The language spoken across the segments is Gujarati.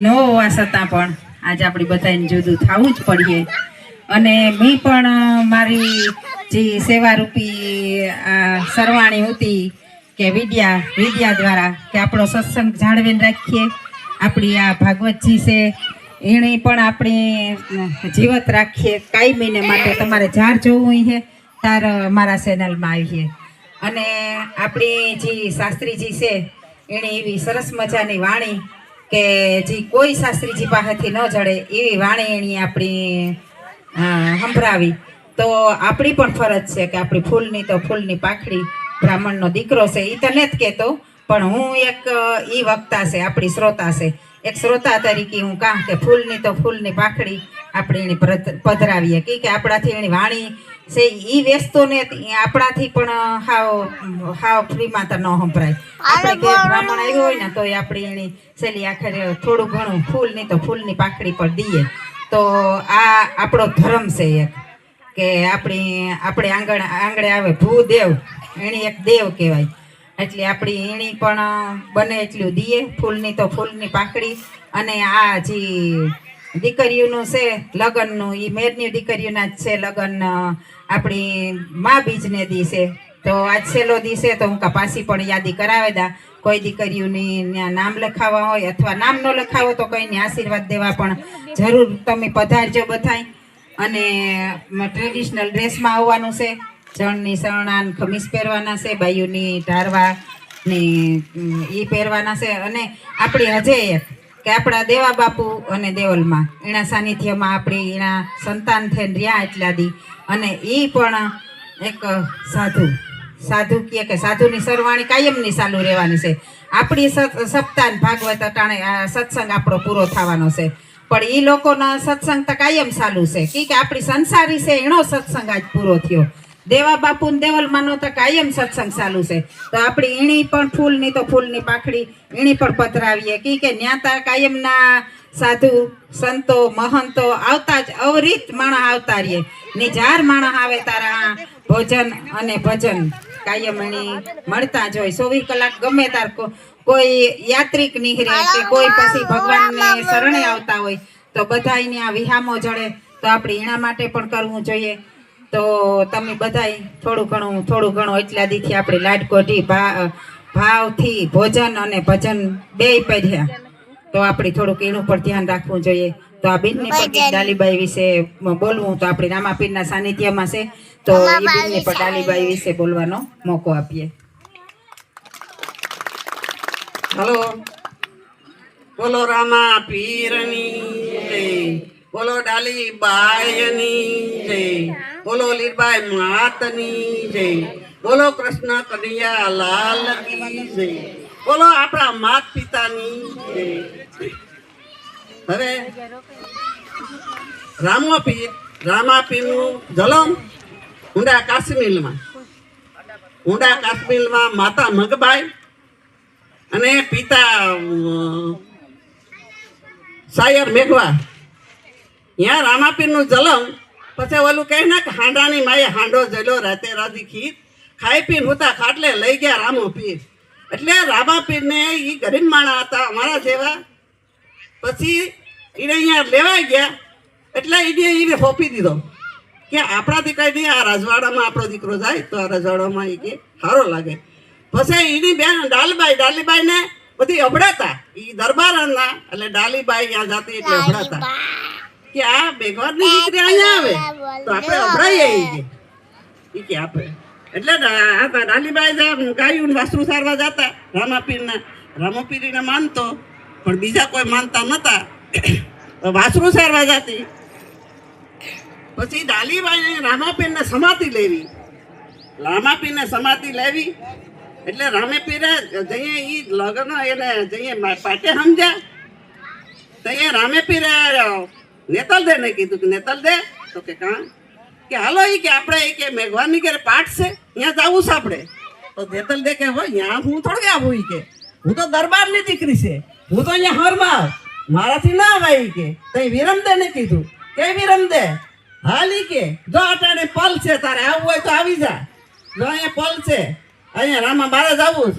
ન હોવા છતાં પણ. આજે આપણે બધાને જુદું થવું જ પડીએ. અને મેં પણ મારી જે સેવારૂપી સરવાણી હતી કે વિદ્યા વિદ્યા દ્વારા કે આપણો સત્સંગ જાળવીને રાખીએ. આપણી આ ભાગવતજી છે, એણે પણ આપણે જીવત રાખીએ. કાયમીને માટે તમારે જાર જોવું છે. તાર મારા ચેનલમાં આવીએ અને આપણી જે શાસ્ત્રીજી છે, એણે એવી સરસ મજાની વાણી કે જે કોઈ શાસ્ત્રીજી પાસેથી ન જડે એવી વાણી એણી આપણી સંભળાવી. તો આપણી પણ ફરજ છે કે આપણી ફૂલની તો ફૂલની પાખડી બ્રાહ્મણનો દીકરો છે એ તને જ કહેતો, પણ હું એક એ વક્તા છે, આપણી શ્રોતા છે. એક શ્રોતા તરીકે હું કાં કે ફૂલની તો ફૂલની પાખડી આપણે એની પધરાવીએ. કે આપણાથી એની વાણી છે એ વેચતો ને આપણાથી પણ હાવ હાવ ફ્રીમાં તો ન સંભળાય. આપણે કે બ્રાહ્મણ આવ્યો હોય ને તો આપણે એની છેલ્લી આખરે થોડું ઘણું ફૂલની તો ફૂલની પાખડી પર દઈએ તો આ આપણો ધર્મ છે એક કે આપણી આપણે આંગણ આંગણે આવે ભૂદેવ એની એક દેવ કહેવાય. એટલે આપણી એની પણ બને એટલું દીએ ફૂલની તો ફૂલની પાકડી અને આ જે દીકરીઓનું છે, લગ્નનું એ મેરની દીકરીઓના જ છે, લગ્ન આપણી મા બીજને દી તો આજ છેલ્લો દિવસે તો હું કા પાછી પણ યાદી કરાવે દા. કોઈ દીકરીઓની નામ લખાવવા હોય અથવા નામ ન લખાવો તો કોઈને આશીર્વાદ દેવા પણ જરૂર તમે પધારજો બધાય. અને ટ્રેડિશનલ ડ્રેસમાં આવવાનું છે. જણની શરણાન ખમીસ પહેરવાના છે, બાયુની ઢારવા ને એ પહેરવાના છે. અને આપણી હજે કે આપણા દેવા બાપુ અને દેવલમાં એના સાનિધ્યમાં આપણી એના સંતાન થઈને રહ્યા એટલા દી. અને એ પણ એક સાધુ. સાધુ કહે કે સાધુની સરવાણી કાયમની ચાલુ રહેવાની છે. આપણી સપ્તાહ ભાગવત અટાણે સત્સંગ આપણો પૂરો થવાનો છે. પણ એ લોકોનો સત્સંગ તો કાયમ ચાલુ છે. કે આપણી સંસારી છે, એનો સત્સંગ આજ પૂરો થયો. દેવા બાપુ દેવલ દેવલમાંનો તો કાયમ સત્સંગ ચાલુ છે. તો આપણી ઈણી પણ ફૂલની તો ફૂલની પાખડી ઈણી પણ પથરાવીએ. કી કે ન્યાતા કાયમના સાધુ, સંતો, મહંતો આવતા જ અવરીત માણસ આવતા રહીએ. ને જાર માણસ આવે તારા ભોજન અને ભજન કાયમ એની મળતા જ હોય. ચોવીસ કલાક ગમે તાર કોઈ યાત્રિક નીકળે કે કોઈ પછી ભગવાનને શરણે આવતા હોય, તો બધા એની આ વિહામો જડે. તો આપણે એના માટે પણ કરવું જોઈએ. તો તમે બધાય થોડું ઘણું થોડું ઘણું એટલા દીથી આપણે લાડકોઢી ભાવથી ભોજન અને ભજન બે પહેર્યા તો આપણે થોડુંક એનું પણ ધ્યાન રાખવું જોઈએ. તો આ બેનની પણ ડાલીબાઈ વિશે બોલવું તો આપણે રામાપીરના સાનિધ્યમાં છે. તો એ બેનને પણ ડાલીબાઈ વિશે બોલવાનો મોકો આપીએ. હલો. બોલો રામા પીરની બોલો ડાલી બાયની જય. બોલો લીરબાઈ માતની જય. બોલો કૃષ્ણ કનૈયા લાલ કી જય. બોલો આપણા માત પિતાની જય. હવે રામાપીર, રામાપીરનું જલમ ઊંડા કાશ્મીરમાં. ઊંડા કાશ્મીરમાં માતા મગબાઈ અને પિતા સાયર મેઘવા. ત્યાં રામાપીરનું જલમ પછી ઓલું કહે ને કે હાંડાની માએ હાંડો જલ્યો રાતે રાધી ખીર. ખાઈ પીને હુતા ખાટલે લઈ ગયા રામો પીર. એટલે રામાપીરને એ ગરીબ માણા હતા અમારા જેવા. પછી એને અહીંયા લેવાઈ ગયા. એટલે એને એને સોંપી દીધો. કે આપણાથી કઈ નહીં, આ રજવાડામાં આપણો દીકરો જાય તો આ રજવાડામાં એ કે સારો લાગે. પછી એની બેન ડાલીબાઈ, ડાલીબાઈને બધી અભડાતા. એ દરબારના, એટલે ડાલીબાઈ ત્યાં જાતી એટલે અભડાતા. કે આ બેગવારની દીકરી અહીંયા આવે. તો આપણે અભડાઈએ ઈ કે આપણે. એટલે આ ડાલીબાઈ ગાયું ને વાસરું સારવા જતા. રામાપીરના રામાપીરીને માનતો પણ બીજા કોઈ માનતા નતા. વાસરું સારવા જતી. પછી ડાલીબાઈ રામાપીરને સમાતી લેવી. રામાપીરને સમાતી લેવી. એટલે રામેપીરે જઈએ એ લગ્ન એને જઈએ પાટે સમજ્યા? તો એ રામેપીરે નેતલ દે ને કીધું કે નેતલ દે? તો કે કાં? કે હાલો એ કે આપણે એ કે મેઘવાની કે પાઠ છે ત્યાં જવું છે આપણે. તો નેતલ દે કે હોય ત્યાં હું થોડું આવું એ કે. હું તો દરબારની દીકરી છે. હું તો અહીંયા હરમાં મારાથી ના આવે કે. તઈ વિરમ દે ને કીધું. કે વિરમ દે? હાલ કે. જો અટાણે પલ છે, તારે આવવું હોય તો આવી જા. જો અહીંયા પલ છે, અહીંયા રામા બારે જવું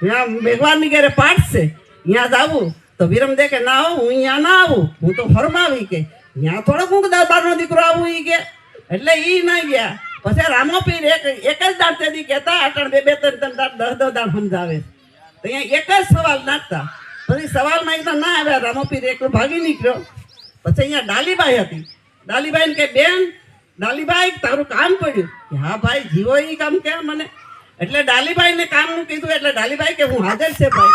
ત્યાં મેઘવાની ઘેરે પાઠ છે ત્યાં જવું તો વિરમ દે કે ના આવું હું અહીંયા ના આવું. હું તો ફરમાવી કે ત્યાં થોડોક હું દરબારનો દીકરો આવું ઈ કે. એટલે ઈ ના ગયા. પછી રામો પીર એક એક જ દાંત તેથી કહેતા અટણ બે બે, ત્રણ ત્રણ દાંત દસ દસ દાંત સમજાવે તો અહીંયા એક જ સવાલ નાખતા. પછી સવાલમાં એકદમ ના આવ્યા. રામો પીર એકલો ભાગી નીકળ્યો. પછી અહીંયા ડાલીબાઈ હતી. ડાલીબાઈને કે, બેન, ડાલીબાઈ, તારું કામ પડ્યું. કે, હા ભાઈ, જીવો એ કામ કે મને. એટલે ડાલીબાઈને કામનું કીધું. એટલે ડાલીબાઈ કે, હું હાજર છે ભાઈ.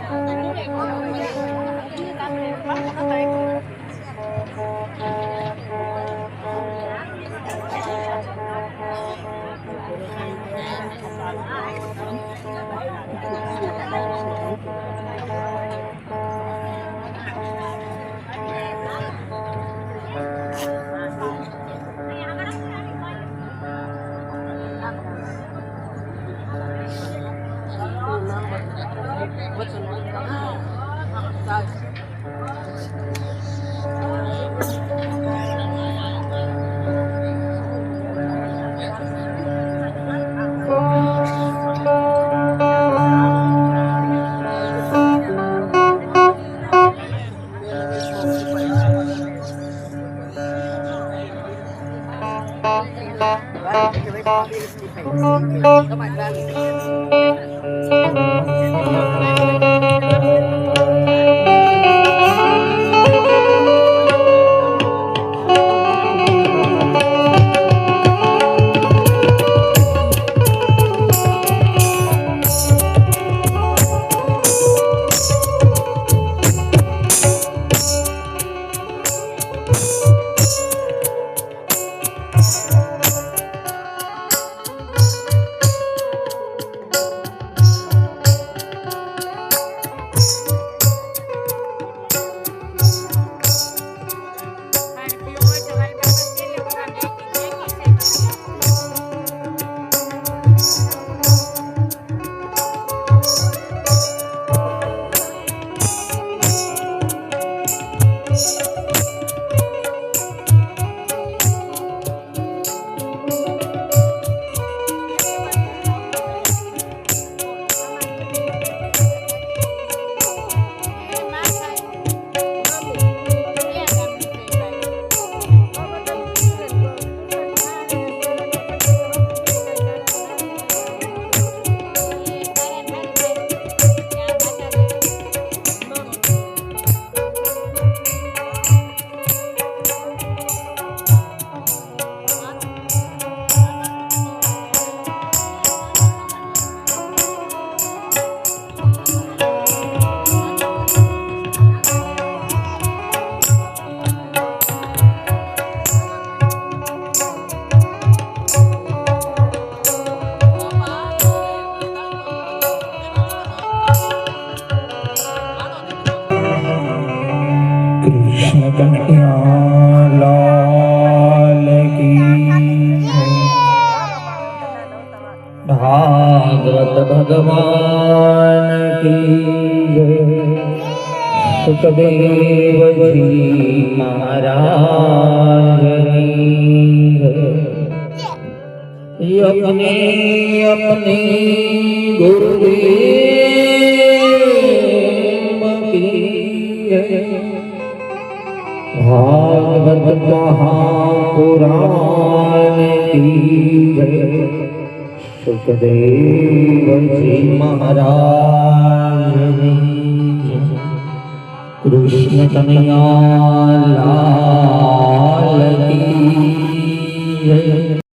લાલ કી ભાગવત ભગવાન કી સુખદેવજી મહારાજ અપને અપને ગુરુદેવ મહાપુરાણ કી જય સુખદેવજી મહારાજની કૃષ્ણ કનૈયા લાલ કી જય